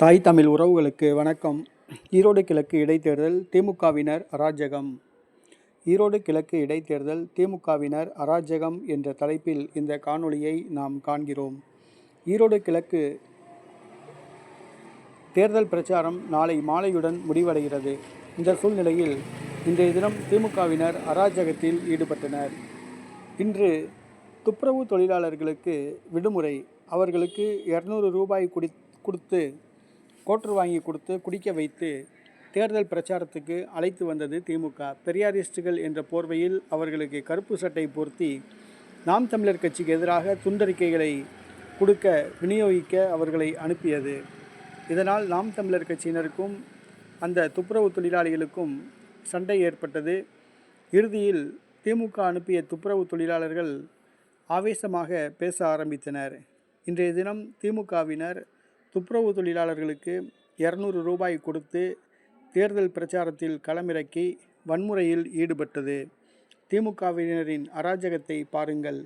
தாய் தமிழ் உறவுகளுக்கு வணக்கம். ஈரோடு கிழக்கு இடைத்தேர்தல் திமுகவினர் அராஜகம். ஈரோடு கிழக்கு இடைத்தேர்தல் திமுகவினர் அராஜகம் என்ற தலைப்பில் இந்த காணொளியை நாம் காண்கிறோம். ஈரோடு கிழக்கு தேர்தல் பிரச்சாரம் நாளை மாலையுடன் முடிவடைகிறது. இந்த சூழ்நிலையில் இன்றைய தினம் திமுகவினர் அராஜகத்தில் ஈடுபட்டனர். இன்று துப்புரவு தொழிலாளர்களுக்கு விடுமுறை. அவர்களுக்கு இரநூறு ரூபாய் குடி கொடுத்து கோட்ரு வாங்கி கொடுத்து குடிக்க வைத்து தேர்தல் பிரச்சாரத்துக்கு அழைத்து வந்தது திமுக. பெரியாரிஸ்டுகள் என்ற போர்வையில் அவர்களுக்கு கருப்பு சட்டை பொருத்தி நாம் தமிழர் கட்சிக்கு எதிராக துண்டறிக்கைகளை கொடுக்க விநியோகிக்க அவர்களை அனுப்பியது. இதனால் நாம் தமிழர் கட்சியினருக்கும் அந்த துப்புரவு தொழிலாளிகளுக்கும் சண்டை ஏற்பட்டது. இறுதியில் திமுக அனுப்பிய துப்புரவு தொழிலாளர்கள் ஆவேசமாக பேச ஆரம்பித்தனர். இன்றைய தினம் திமுகவினர் துப்புரவு தொழிலாளர்களுக்கு இரநூறு ரூபாய் கொடுத்து தேர்தல் பிரச்சாரத்தில் களமிறக்கி வன்முறையில் ஈடுபட்டது. திமுகவினரின் அராஜகத்தை பாருங்கள்.